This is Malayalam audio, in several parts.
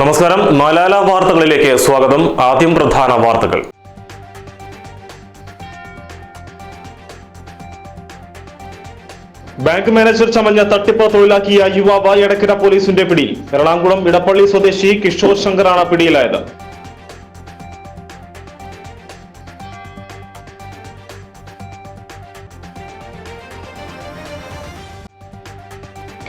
നമസ്കാരം. മലാല വാർത്തകളിലേക്ക് സ്വാഗതം. ആദ്യം പ്രധാന വാർത്തകൾ. ബാങ്ക് മാനേജർ ചമഞ്ഞ തട്ടിപ്പ് തൊഴിലാക്കിയ യുവാവ് എടക്കര പോലീസിന്റെ പിടിയിൽ. എറണാകുളം ഇടപ്പള്ളി സ്വദേശി കിഷോർ ശങ്കറാണ് പിടിയിലായത്.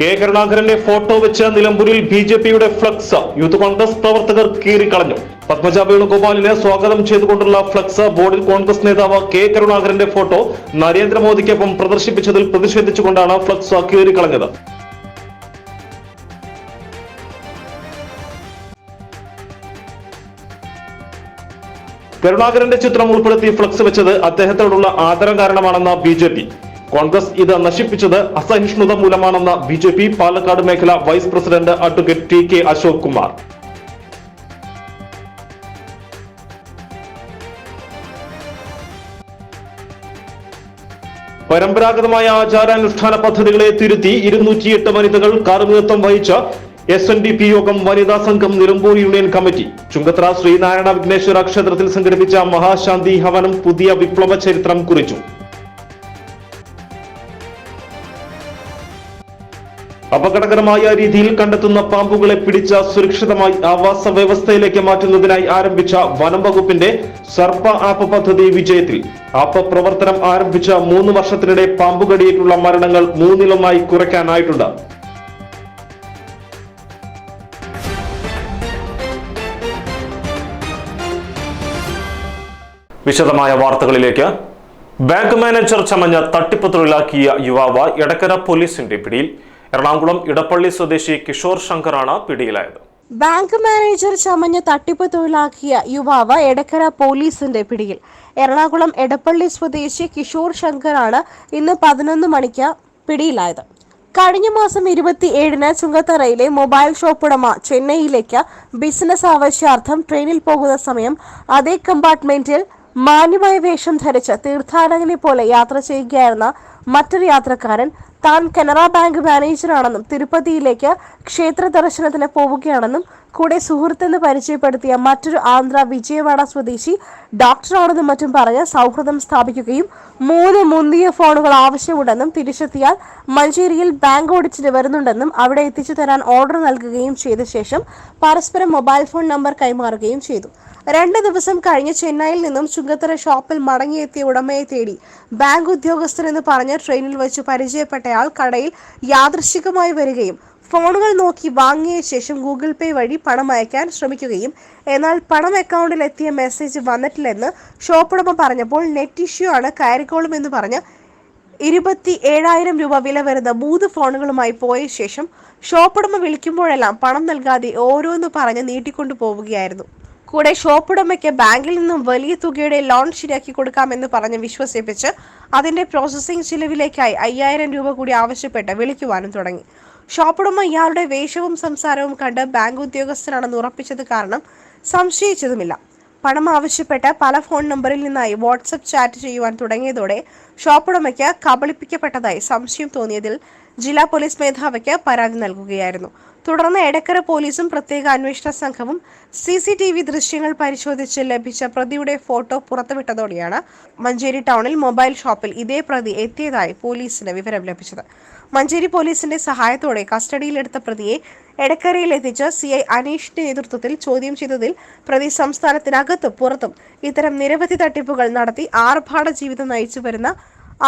കെ കരുണാകരന്റെ ഫോട്ടോ വെച്ച് നിലമ്പൂരിൽ ബി ജെ പിയുടെ ഫ്ലക്സ്. യൂത്ത് കോൺഗ്രസ് പ്രവർത്തകർ കീറിക്കളഞ്ഞു. പത്മജ വേണുഗോപാലിനെ സ്വാഗതം ചെയ്തുകൊണ്ടുള്ള ഫ്ലക്സ് ബോർഡിൽ കോൺഗ്രസ് നേതാവ് കെ കരുണാകരന്റെ ഫോട്ടോ നരേന്ദ്രമോദിക്കൊപ്പം പ്രദർശിപ്പിച്ചതിൽ പ്രതിഷേധിച്ചുകൊണ്ടാണ് ഫ്ലക്സ് കീറിക്കളഞ്ഞത്. കരുണാകരന്റെ ചിത്രം ഉൾപ്പെടുത്തി ഫ്ലക്സ് വെച്ചത് അദ്ദേഹത്തോടുള്ള ആദരം കാരണമാണെന്ന് ബി കോൺഗ്രസ് ഇത് നശിപ്പിച്ചത് അസഹിഷ്ണുത മൂലമാണെന്ന ബി ജെ പി പാലക്കാട് മേഖല vice president advocate T K Ashok Kumar. പരമ്പരാഗതമായ ആചാരാനുഷ്ഠാന പദ്ധതികളെ തിരുത്തി ഇരുന്നൂറ്റിയെട്ട് വനിതകൾ കാർമികത്വം വഹിച്ച എസ് എൻ ഡി പി യോഗം വനിതാ സംഘം നിലമ്പൂർ യൂണിയൻ കമ്മിറ്റി. ചുങ്കത്ര ശ്രീനാരായണ വിഘ്നേശ്വര ക്ഷേത്രത്തിൽ സംഘടിപ്പിച്ച മഹാശാന്തി ഹവനം പുതിയ വിപ്ലവ ചരിത്രം കുറിച്ചു. അപകടകരമായ രീതിയിൽ കണ്ടെത്തുന്ന പാമ്പുകളെ പിടിച്ച സുരക്ഷിതമായി ആവാസ വ്യവസ്ഥയിലേക്ക് മാറ്റുന്നതിനായി ആരംഭിച്ച വനം വകുപ്പിന്റെ സർപ്പ ആപ്പ് പദ്ധതി വിജയത്തിൽ. ആപ്പ് പ്രവർത്തനം ആരംഭിച്ച മൂന്ന് വർഷത്തിനിടെ പാമ്പുകടിയേറ്റുള്ള മരണങ്ങൾ മൂന്നിലൊന്നായി കുറയ്ക്കാനായിട്ടുണ്ട്. വിശദമായ വാർത്തകളിലേക്ക്. ബാങ്ക് മാനേജർ ചമഞ്ഞ തട്ടിപ്പ് തൊഴിലാക്കിയ യുവാവ് എടക്കര പോലീസിന്റെ പിടിയിൽ. എറണാകുളം ഇടപ്പള്ളി സ്വദേശി കിഷോർ ശങ്കറാണ് പിടിയിലായത്. ബാങ്ക് മാനേജർ ചമഞ്ഞ് തട്ടിപ്പ് തൊഴിലാക്കിയ യുവാവ് എടക്കര പോലീസിന്റെ പിടിയിൽ. എറണാകുളം എടപ്പള്ളി സ്വദേശി കിഷോർ ശങ്കറാണ് ഇന്ന് പതിനൊന്ന് മണിക്ക് പിടിയിലായത്. കഴിഞ്ഞ മാസം ഇരുപത്തി ഏഴിന് ചുങ്കത്തറയിലെ മൊബൈൽ ഷോപ്പ് ഉടമ ചെന്നൈയിലേക്ക് ബിസിനസ് ആവശ്യാർത്ഥം ട്രെയിനിൽ പോകുന്ന സമയം അതേ കമ്പാർട്ട്മെന്റിൽ മാന്യമായ വേഷം ധരിച്ച് തീർത്ഥാടകനെ പോലെ യാത്ര ചെയ്യുകയായിരുന്ന മറ്റൊരു യാത്രക്കാരൻ താൻ കനറ ബാങ്ക് മാനേജറാണെന്നും തിരുപ്പതിയിലേക്ക് ക്ഷേത്ര ദർശനത്തിന് പോവുകയാണെന്നും കൂടെ സുഹൃത്തെന്ന് പരിചയപ്പെടുത്തിയ മറ്റൊരു ആന്ധ്ര വിജയവാഡ സ്വദേശി ഡോക്ടറാണെന്നും മറ്റും പറഞ്ഞ് സൗഹൃദം സ്ഥാപിക്കുകയും മൂന്ന് മുന്തിയ ഫോണുകൾ ആവശ്യമുണ്ടെന്നും തിരിച്ചെത്തിയാൽ മഞ്ചേരിയിൽ ബാങ്ക് ഓടിച്ചിട്ട് വരുന്നുണ്ടെന്നും അവിടെ എത്തിച്ചു തരാൻ ഓർഡർ നൽകുകയും ചെയ്ത ശേഷം പരസ്പരം മൊബൈൽ ഫോൺ നമ്പർ കൈമാറുകയും ചെയ്തു. രണ്ട് ദിവസം കഴിഞ്ഞ് ചെന്നൈയിൽ നിന്നും ചുങ്കത്തറ ഷോപ്പിൽ മടങ്ങിയെത്തിയ ഉടമയെ തേടി ബാങ്ക് ഉദ്യോഗസ്ഥനെന്ന് പറഞ്ഞ് ട്രെയിനിൽ വെച്ച് പരിചയപ്പെട്ടയാൾ കടയിൽ യാദൃശികമായി വരികയും ഫോണുകൾ നോക്കി വാങ്ങിയ ശേഷം ഗൂഗിൾ പേ വഴി പണം അയക്കാൻ ശ്രമിക്കുകയും എന്നാൽ പണം അക്കൗണ്ടിൽ എത്തിയ മെസ്സേജ് വന്നിട്ടില്ലെന്ന് ഷോപ്പ് ഉടമ പറഞ്ഞപ്പോൾ നെറ്റ് ഇഷ്യൂ ആണ് കയറിക്കോളും എന്ന് പറഞ്ഞ് ഇരുപത്തി ഏഴായിരം രൂപ വില വരുന്ന മൂന്ന് ഫോണുകളുമായി പോയ ശേഷം ഷോപ്പുടമ വിളിക്കുമ്പോഴെല്ലാം പണം നൽകാതെ ഓരോന്ന് പറഞ്ഞ് നീട്ടിക്കൊണ്ടു പോവുകയായിരുന്നു കൂടെ ഷോപ്പുടമയ്ക്ക് ബാങ്കിൽ നിന്നും വലിയ തുകയുടെ ലോൺ ശരിയാക്കി കൊടുക്കാമെന്ന് പറഞ്ഞ് വിശ്വസിപ്പിച്ച് അതിന്റെ പ്രോസസ്സിംഗ് ചിലവിലേക്കായി അയ്യായിരം രൂപ കൂടി ആവശ്യപ്പെട്ട് വിളിക്കുവാനും തുടങ്ങി. ഷോപ്പുടമ ഇയാളുടെ വേഷവും സംസാരവും കണ്ട് ബാങ്ക് ഉദ്യോഗസ്ഥനാണെന്ന് ഉറപ്പിച്ചത് കാരണം സംശയിച്ചതുമില്ല. പണം ആവശ്യപ്പെട്ട് പല ഫോൺ നമ്പറിൽ നിന്നായി വാട്സപ്പ് ചാറ്റ് ചെയ്യുവാൻ തുടങ്ങിയതോടെ ഷോപ്പുടമയ്ക്ക് കബളിപ്പിക്കപ്പെട്ടതായി സംശയം തോന്നിയതിൽ ജില്ലാ പോലീസ് മേധാവിക്ക് പരാതി നൽകുകയായിരുന്നു. തുടർന്ന് എടക്കര പോലീസും പ്രത്യേക അന്വേഷണ സംഘവും സി സി ടി വി ദൃശ്യങ്ങൾ പരിശോധിച്ച് ലഭിച്ച പ്രതിയുടെ ഫോട്ടോ പുറത്തുവിട്ടതോടെയാണ് മഞ്ചേരി ടൗണിൽ മൊബൈൽ ഷോപ്പിൽ ഇതേ പ്രതി എത്തിയതായി പോലീസിന് വിവരം ലഭിച്ചത്. മഞ്ചേരി പോലീസിന്റെ സഹായത്തോടെ കസ്റ്റഡിയിലെടുത്ത പ്രതിയെ എടക്കരയിൽ എത്തിച്ച് സി ഐ അനീഷിന്റെ നേതൃത്വത്തിൽ ചോദ്യം ചെയ്തതിൽ പ്രതി സംസ്ഥാനത്തിനകത്തും പുറത്തും ഇത്തരം നിരവധി തട്ടിപ്പുകൾ നടത്തി ആർഭാട ജീവിതം നയിച്ചു വരുന്ന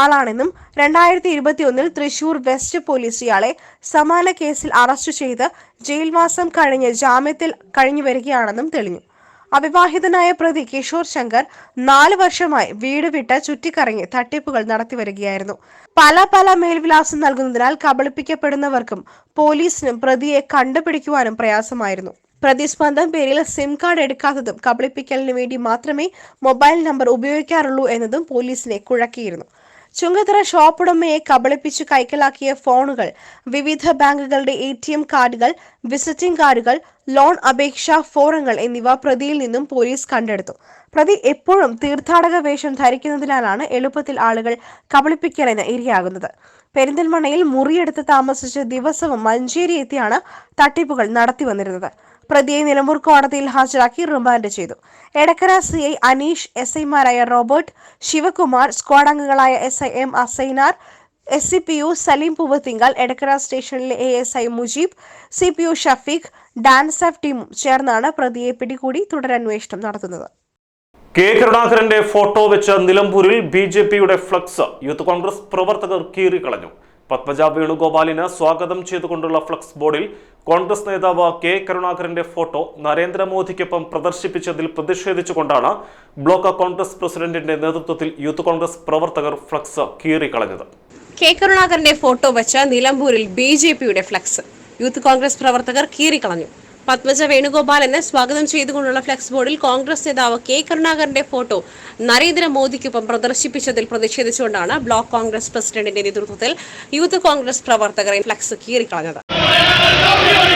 ആളാണെന്നും രണ്ടായിരത്തി ഇരുപത്തി ഒന്നിൽ തൃശൂർ വെസ്റ്റ് പോലീസ് ഇയാളെ സമാന കേസിൽ അറസ്റ്റ് ചെയ്ത് ജയിൽവാസം കഴിഞ്ഞ് ജാമ്യത്തിൽ കഴിഞ്ഞു വരികയാണെന്നും തെളിഞ്ഞു. അവിവാഹിതനായ പ്രതി കിഷോർ ശങ്കർ നാല് വർഷമായി വീട് വിട്ട് ചുറ്റിക്കറങ്ങി തട്ടിപ്പുകൾ നടത്തി വരികയായിരുന്നു പല പല മേൽവിലാസം നൽകുന്നതിനാൽ കബളിപ്പിക്കപ്പെടുന്നവർക്കും പോലീസിനും പ്രതിയെ കണ്ടുപിടിക്കുവാനും പ്രയാസമായിരുന്നു. പ്രതിസ്പന്ദം പേരിൽ സിം കാർഡ് എടുക്കാത്തതും കബളിപ്പിക്കലിന് വേണ്ടി മാത്രമേ മൊബൈൽ നമ്പർ ഉപയോഗിക്കാറുള്ളൂ എന്നതും പോലീസിനെ കുഴക്കിയിരുന്നു. ചുങ്കത്തറ ഷോപ്പ് ഉടമയെ കബളിപ്പിച്ച് കൈക്കലാക്കിയ ഫോണുകൾ വിവിധ ബാങ്കുകളുടെ എ ടി എം കാർഡുകൾ വിസിറ്റിംഗ് കാർഡുകൾ ലോൺ അപേക്ഷാ ഫോറങ്ങൾ എന്നിവ പ്രതിയിൽ നിന്നും പോലീസ് കണ്ടെടുത്തു. പ്രതി എപ്പോഴും തീർത്ഥാടക വേഷം ധരിക്കുന്നതിനാലാണ് എളുപ്പത്തിൽ ആളുകൾ കബളിപ്പിക്കലിന് ഇരയാകുന്നത്. പെരിന്തൽമണ്ണയിൽ മുറിയെടുത്ത് താമസിച്ച് ദിവസവും മഞ്ചേരി എത്തിയാണ് തട്ടിപ്പുകൾ നടത്തി വന്നിരുന്നത് പ്രതിയെ നിലമ്പൂർ കോടതിയിൽ ഹാജരാക്കി റിമാൻഡ് ചെയ്തു. Edakkara C I Aneesh S ഐമാരായ റോബർട്ട് ശിവകുമാർ സ്ക്വാഡ് അംഗങ്ങളായ S I M Asainar S C P U Saleem Poovathinkal Edakkara സ്റ്റേഷനിലെ A S I Mujeeb C P U Shafeeq ആഫ് ടീമും ചേർന്നാണ് പ്രതിയെ പിടികൂടി തുടരന്വേഷണം നടത്തുന്നത്. കെ കരുണാകരന്റെ ഫോട്ടോ വെച്ച നിലമ്പൂരിൽ ബി ജെ പിയുടെ ഫ്ലക്സ് യൂത്ത് കോൺഗ്രസ് പ്രവർത്തകർ കീറിക്കളഞ്ഞു. പത്മജ വേണുഗോപാലിന് സ്വാഗതം ചെയ്തുകൊണ്ടുള്ള ഫ്ലക്സ് ബോർഡിൽ കോൺഗ്രസ് നേതാവ് കെ കരുണാകരന്റെ ഫോട്ടോ നരേന്ദ്രമോദിക്കൊപ്പം പ്രദർശിപ്പിച്ചതിൽ പ്രതിഷേധിച്ചുകൊണ്ടാണ് ബ്ലോക്ക് കോൺഗ്രസ് പ്രസിഡന്റിന്റെ നേതൃത്വത്തിൽ യൂത്ത് കോൺഗ്രസ് പ്രവർത്തകർ ഫ്ലക്സ് കീറിക്കളഞ്ഞത്. കെ കരുണാകരന്റെ ഫോട്ടോ വെച്ച നിലമ്പൂരിൽ ബി ജെ പിയുടെ ഫ്ലക്സ്. യൂത്ത് കോൺഗ്രസ് പ്രവർത്തകർ കീറിക്കളഞ്ഞു. പത്മജ വേണുഗോപാലിനെ സ്വാഗതം ചെയ്തുകൊണ്ടുള്ള ഫ്ലക്സ് ബോർഡിൽ കോൺഗ്രസ് നേതാവ് കെ കരുണാകരന്റെ ഫോട്ടോ നരേന്ദ്രമോദിക്കൊപ്പം പ്രദർശിപ്പിച്ചതിൽ പ്രതിഷേധിച്ചുകൊണ്ടാണ് ബ്ലോക്ക് കോൺഗ്രസ് പ്രസിഡന്റിന്റെ നേതൃത്വത്തിൽ യൂത്ത് കോൺഗ്രസ് പ്രവർത്തകർ ഫ്ലക്സ് കീറിക്കളഞ്ഞത്. ഇന്ന്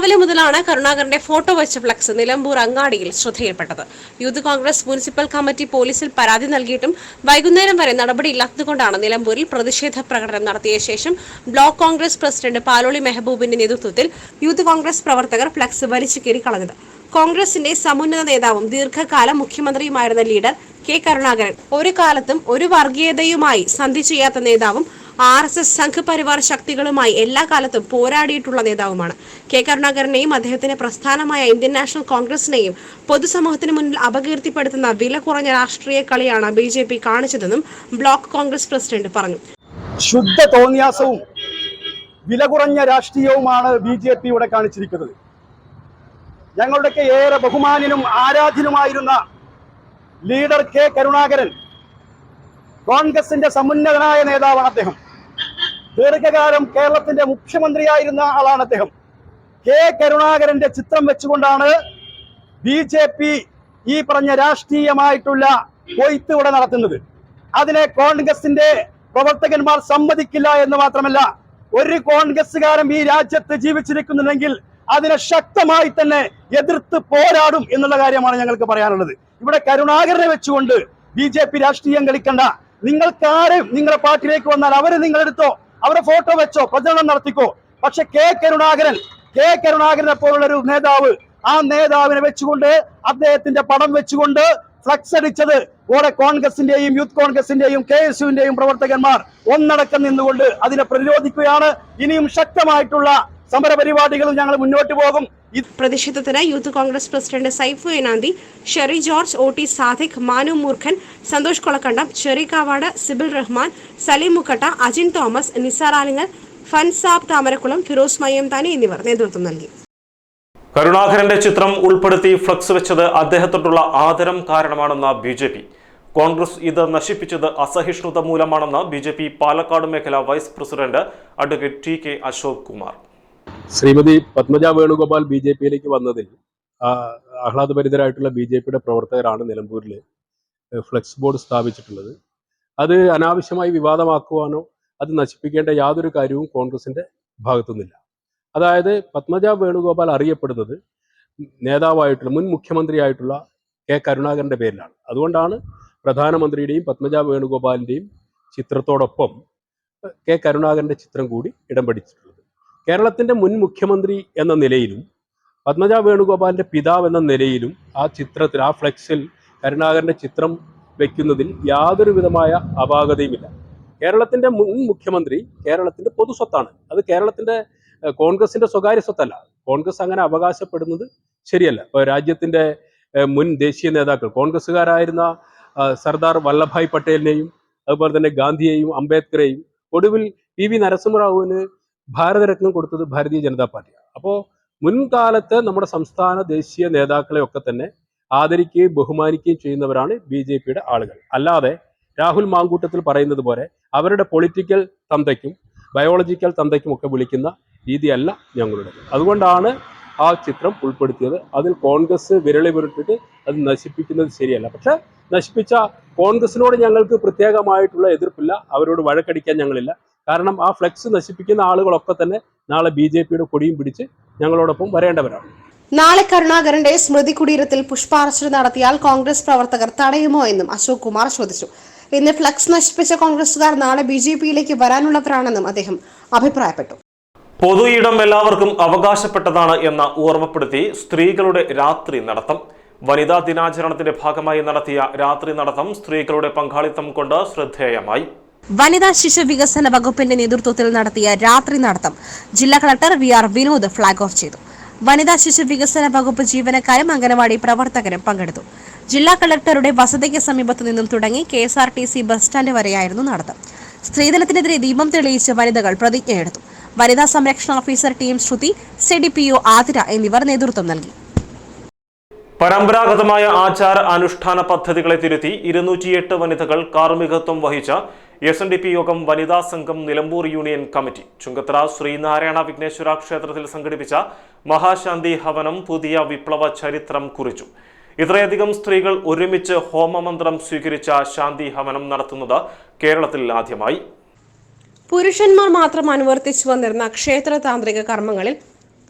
രാവിലെ മുതലാണ് കരുണാകരന്റെ ഫോട്ടോ വെച്ച ഫ്ലക്സ് നിലമ്പൂർ അങ്ങാടിയിൽ ശ്രദ്ധയിൽപ്പെട്ടത്. യൂത്ത് കോൺഗ്രസ് മുനിസിപ്പൽ കമ്മിറ്റി പോലീസിൽ പരാതി നൽകിയിട്ടും വൈകുന്നേരം വരെ നടപടിയില്ലാത്തതുകൊണ്ടാണ് നിലമ്പൂരിൽ പ്രതിഷേധ പ്രകടനം നടത്തിയ ശേഷം ബ്ലോക്ക് കോൺഗ്രസ് പ്രസിഡന്റ് പാലോളി മെഹബൂബിന്റെ നേതൃത്വത്തിൽ യൂത്ത് കോൺഗ്രസ് പ്രവർത്തകർ ഫ്ലക്സ് വലിച്ചു കീറിക്കളഞ്ഞത് കോൺഗ്രസിന്റെ സമുന്നത നേതാവും ദീർഘകാലം മുഖ്യമന്ത്രിയുമായിരുന്ന ലീഡർ കെ കരുണാകരൻ ഒരു കാലത്തും ഒരു വർഗീയതയുമായി സന്ധി ചെയ്യാത്ത നേതാവും ആർ എസ് എസ് സംഘപരിവാർ ശക്തികളുമായി എല്ലാ കാലത്തും പോരാടിയിട്ടുള്ള നേതാവുമാണ്. കെ. കരുണാകരനെയും അദ്ദേഹത്തിന്റെ പ്രസ്ഥാനമായ ഇന്ത്യൻ നാഷണൽ കോൺഗ്രസിനെയും പൊതുസമൂഹത്തിന് മുന്നിൽ അപകീർത്തിപ്പെടുത്തുന്ന വില കുറഞ്ഞ രാഷ്ട്രീയ കളിയാണ് ബി ജെ പി കാണിച്ചതെന്നും ബ്ലോക്ക് കോൺഗ്രസ് പ്രസിഡന്റ് പറഞ്ഞു. ശുദ്ധ തോന്നിയാസവും വില കുറഞ്ഞ രാഷ്ട്രീയവുമാണ് ബി ജെ പി ഇവിടെ കാണിച്ചിരിക്കുന്നത്. ഞങ്ങളുടെയൊക്കെ ഏറെ ബഹുമാനിനും ആരാധ്യനുമായിരുന്ന ലീഡർ കെ. കരുണാകരൻ കോൺഗ്രസിന്റെ സമുന്നതനായ നേതാവാണ് അദ്ദേഹം. ദീർഘകാലം കേരളത്തിന്റെ മുഖ്യമന്ത്രിയായിരുന്ന ആളാണ് അദ്ദേഹം. കെ കരുണാകരന്റെ ചിത്രം വെച്ചുകൊണ്ടാണ് ബി ജെ പി ഈ പറഞ്ഞ രാഷ്ട്രീയമായിട്ടുള്ള കൊയ്ത്ത് ഇവിടെ നടത്തുന്നത്. അതിനെ കോൺഗ്രസിന്റെ പ്രവർത്തകന്മാർ സമ്മതിക്കില്ല എന്ന് മാത്രമല്ല ഒരു കോൺഗ്രസ്സുകാരൻ ഈ രാജ്യത്ത് ജീവിച്ചിരിക്കുന്നുണ്ടെങ്കിൽ അതിനെ ശക്തമായി തന്നെ എതിർത്ത് പോരാടും എന്നുള്ള കാര്യമാണ് ഞങ്ങൾക്ക് പറയാനുള്ളത്. ഇവിടെ കരുണാകരനെ വെച്ചുകൊണ്ട് ബി രാഷ്ട്രീയം കളിക്കണ്ട. നിങ്ങൾക്കാരും നിങ്ങളുടെ പാർട്ടിയിലേക്ക് വന്നാൽ അവരെ നിങ്ങൾ എടുത്തോ അവരെ ഫോട്ടോ വെച്ചോ പ്രചരണം നടത്തിക്കോ. പക്ഷെ കെ കരുണാകരൻ കെ കരുണാകരനെ പോലുള്ള ഒരു നേതാവ് ആ നേതാവിനെ വെച്ചുകൊണ്ട് അദ്ദേഹത്തിന്റെ പടം വെച്ചുകൊണ്ട് ഫ്ലക്സ് അടിച്ചത് ഓടെ കോൺഗ്രസിന്റെയും യൂത്ത് കോൺഗ്രസിന്റെയും കെ എസ് യുവിന്റെയും പ്രവർത്തകന്മാർ ഒന്നടക്കം നിന്നുകൊണ്ട് അതിനെ പ്രതിരോധിക്കുകയാണ്. ഇനിയും ശക്തമായിട്ടുള്ള സമരപരിപാടികളും ഞങ്ങൾ മുന്നോട്ട് പോകും. പ്രതിഷേധത്തിന് youth Congress president Saifu Enanthi Sherry George O T Sadiq Manu Moorkhan Santhosh Kolakkandam Sherry Kavad Sibil Rahman Saleem Mukkatta Ajin Thomas Nisar Alingal Fansab Thamarakulam Firoz Mayyamthani എന്നിവർ നേതൃത്വം നൽകി. കരുണാകരന്റെ ചിത്രം ഉൾപ്പെടുത്തി ഫ്ലക്സ് വെച്ചത് അദ്ദേഹത്തോടുള്ള ആദരം കാരണമാണെന്ന ബി ജെ പി. കോൺഗ്രസ് ഇത് നശിപ്പിച്ചത് അസഹിഷ്ണുത മൂലമാണെന്ന് ബി ജെ പി പാലക്കാട് മേഖല vice president advocate T K Ashok Kumar. Srimathi Padmaja Venugopal B J പിയിലേക്ക് വന്നതിൽ ആഹ്ലാദപരിതരായിട്ടുള്ള ബി ജെ പിയുടെ പ്രവർത്തകരാണ് നിലമ്പൂരിൽ ഫ്ലെക്സ് ബോർഡ് സ്ഥാപിച്ചിട്ടുള്ളത്. അത് അനാവശ്യമായി വിവാദമാക്കുവാനോ അത് നശിപ്പിക്കേണ്ട യാതൊരു കാര്യവും കോൺഗ്രസിന്റെ ഭാഗത്തുനിന്നില്ല. അതായത് പത്മജ വേണുഗോപാൽ അറിയപ്പെടുന്നത് നേതാവായിട്ടുള്ള മുൻ മുഖ്യമന്ത്രിയായിട്ടുള്ള കെ കരുണാകരന്റെ പേരിലാണ്. അതുകൊണ്ടാണ് പ്രധാനമന്ത്രിയുടെയും പത്മജ വേണുഗോപാലിന്റെയും ചിത്രത്തോടൊപ്പം കെ കരുണാകരന്റെ ചിത്രം കൂടി ഇടം പിടിച്ചിട്ടുള്ളത്. കേരളത്തിന്റെ മുൻ മുഖ്യമന്ത്രി എന്ന നിലയിലും പത്മജ വേണുഗോപാലിന്റെ പിതാവ് എന്ന നിലയിലും ആ ചിത്രത്തിൽ ആ ഫ്ലെക്സിൽ കരുണാകരന്റെ ചിത്രം വയ്ക്കുന്നതിൽ യാതൊരു വിധമായ അപാകതയുമില്ല. കേരളത്തിന്റെ മുൻ മുഖ്യമന്ത്രി കേരളത്തിന്റെ പൊതുസ്വത്താണ് അത് കേരളത്തിന്റെ കോൺഗ്രസിന്റെ സ്വകാര്യ സ്വത്തല്ല. കോൺഗ്രസ് അങ്ങനെ അവകാശപ്പെടുന്നത് ശരിയല്ല. ഇപ്പോൾ രാജ്യത്തിന്റെ മുൻ ദേശീയ നേതാക്കൾ കോൺഗ്രസ്സുകാരായിരുന്ന സർദാർ വല്ലഭായ് പട്ടേലിനെയും അതുപോലെ തന്നെ ഗാന്ധിയെയും അംബേദ്കറെയും ഒടുവിൽ പി വി നരസിംഹറാവുവിന് ഭാരതരത്നം കൊടുത്തത് ഭാരതീയ ജനതാ പാർട്ടിയാണ്. അപ്പോൾ മുൻകാലത്ത് നമ്മുടെ സംസ്ഥാന ദേശീയ നേതാക്കളെ ഒക്കെ തന്നെ ആദരിക്കുകയും ബഹുമാനിക്കുകയും ചെയ്യുന്നവരാണ് ബി ജെ പിയുടെ ആളുകൾ. അല്ലാതെ രാഹുൽ മാങ്കൂട്ടത്തിൽ പറയുന്നത് പോലെ അവരുടെ പൊളിറ്റിക്കൽ തന്തയ്ക്കും ബയോളജിക്കൽ തന്തയ്ക്കും ഒക്കെ വിളിക്കുന്ന രീതിയല്ല ഞങ്ങളുടെ അതുകൊണ്ടാണ് ആ ചിത്രം ഉൾപ്പെടുത്തിയത്. അതിൽ കോൺഗ്രസ് വിരളി പുരട്ടിട്ട് അത് നശിപ്പിക്കുന്നത് ശരിയല്ല. പക്ഷെ നശിപ്പിച്ച കോൺഗ്രസിനോട് ഞങ്ങൾക്ക് പ്രത്യേകമായിട്ടുള്ള എതിർപ്പില്ല. അവരോട് വഴക്കടിക്കാൻ ഞങ്ങളില്ല. കാരണം ആ ഫ്ലെക്സ് നശിപ്പിക്കുന്ന ആളുകളൊക്കെ തന്നെ നാളെ ബി ജെ പിയുടെ കൊടിയും പിടിച്ച് ഞങ്ങളോടൊപ്പം വരേണ്ടവരാണ്. നാളെ കരുണാകരന്റെ സ്മൃതി കുടീരത്തിൽ പുഷ്പാർച്ചന നടത്തിയാൽ കോൺഗ്രസ് പ്രവർത്തകർ തടയുമോ എന്നും അശോക് കുമാർ ചോദിച്ചു. ഇന്ന് ഫ്ലക്സ് നശിപ്പിച്ച കോൺഗ്രസുകാർ നാളെ ബി ജെ പിയിലേക്ക് വരാനുള്ളവരാണെന്നും അദ്ദേഹം അഭിപ്രായപ്പെട്ടു. പൊതു ഇടം എല്ലാവർക്കും അവകാശപ്പെട്ടതാണ് എന്ന ഓർമ്മപ്പെടുത്തി സ്ത്രീകളുടെ രാത്രി നടത്തം. വനിതാ ദിനാചരണത്തിന്റെ ഭാഗമായി നടത്തിയ രാത്രി നടത്തം സ്ത്രീകളുടെ പങ്കാളിത്തം കൊണ്ട് ശ്രദ്ധേയമായി. വനിതാ ശിശു വികസന വകുപ്പിന്റെ നേതൃത്വത്തിൽ നടത്തിയ രാത്രി നടത്തം ജില്ലാ collector V R Vinod flag off ചെയ്തു. വനിതാ ശിശു വികസന വകുപ്പ് ജീവനക്കാരും അംഗനവാടി പ്രവർത്തകരും പങ്കെടുത്തു. ജില്ലാ കളക്ടറുടെ വസതിക്ക് സമീപത്തു നിന്നും തുടങ്ങി K S R T C bus stand വരെയായിരുന്നു നടത്തം. സ്ത്രീധനത്തിനെതിരെ ദീപം തെളിയിച്ച് വനിതകൾ പ്രതിജ്ഞയെടുത്തു. വനിതാ സംരക്ഷണ officer team Sruthi C D P O Athira എന്നിവർ നേതൃത്വം നൽകി. പരമ്പരാഗതമായ ആചാര അനുഷ്ഠാന പദ്ധതികളെ തിരുത്തി ഇരുന്നൂറ്റിയെട്ട് വനിതകൾ കാർമ്മികത്വം വഹിച്ച എസ് എൻ ഡി പി യോഗം വനിതാ സംഘം നിലമ്പൂർ യൂണിയൻ കമ്മിറ്റി. ചുങ്കത്തറ ശ്രീനാരായണ വിഘ്നേശ്വര ക്ഷേത്രത്തിൽ സംഘടിപ്പിച്ച മഹാശാന്തി ഹവനം പുതിയ വിപ്ലവ ചരിത്രം കുറിച്ചു. ഇത്രയധികം സ്ത്രീകൾ ഒരുമിച്ച് ഹോമമന്ത്രം സ്വീകരിച്ച ശാന്തി ഹവനം നടത്തുന്നത് കേരളത്തിൽ ആദ്യമായി. പുരുഷന്മാർ മാത്രം അനുവർത്തിച്ചു വന്നിരുന്ന ക്ഷേത്ര താന്ത്രിക കർമ്മങ്ങളിൽ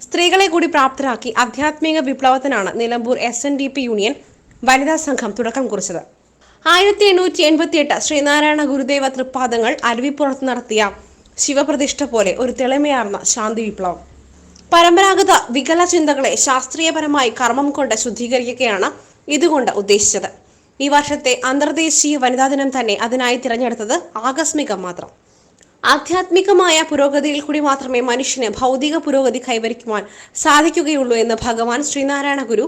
സ്ത്രീകളെ കൂടി പ്രാപ്തരാക്കി ആധ്യാത്മിക വിപ്ലവത്തിനാണ് Nilambur S N D P union വനിതാ സംഘം തുടക്കം കുറിച്ചത്. ആയിരത്തി എണ്ണൂറ്റി എൺപത്തി എട്ട് ശ്രീനാരായണ ഗുരുദേവ തൃപ്പാദങ്ങൾ അരുവിപ്പുറത്ത് നടത്തിയ ശിവപ്രതിഷ്ഠ പോലെ ഒരു തെളിമയാർന്ന ശാന്തി വിപ്ലവം. പരമ്പരാഗത വികല ചിന്തകളെ ശാസ്ത്രീയപരമായി കർമ്മം കൊണ്ട് ശുദ്ധീകരിക്കുകയാണ് ഇതുകൊണ്ട് ഉദ്ദേശിച്ചത്. ഈ വർഷത്തെ അന്തർദേശീയ വനിതാ ദിനം തന്നെ അതിനായി തിരഞ്ഞെടുത്തത് ആകസ്മികം മാത്രം. ആധ്യാത്മികമായ പുരോഗതിയിൽ കൂടി മാത്രമേ മനുഷ്യന് ഭൗതിക പുരോഗതി കൈവരിക്കുവാൻ സാധിക്കുകയുള്ളൂ എന്ന് ഭഗവാൻ ശ്രീനാരായണ ഗുരു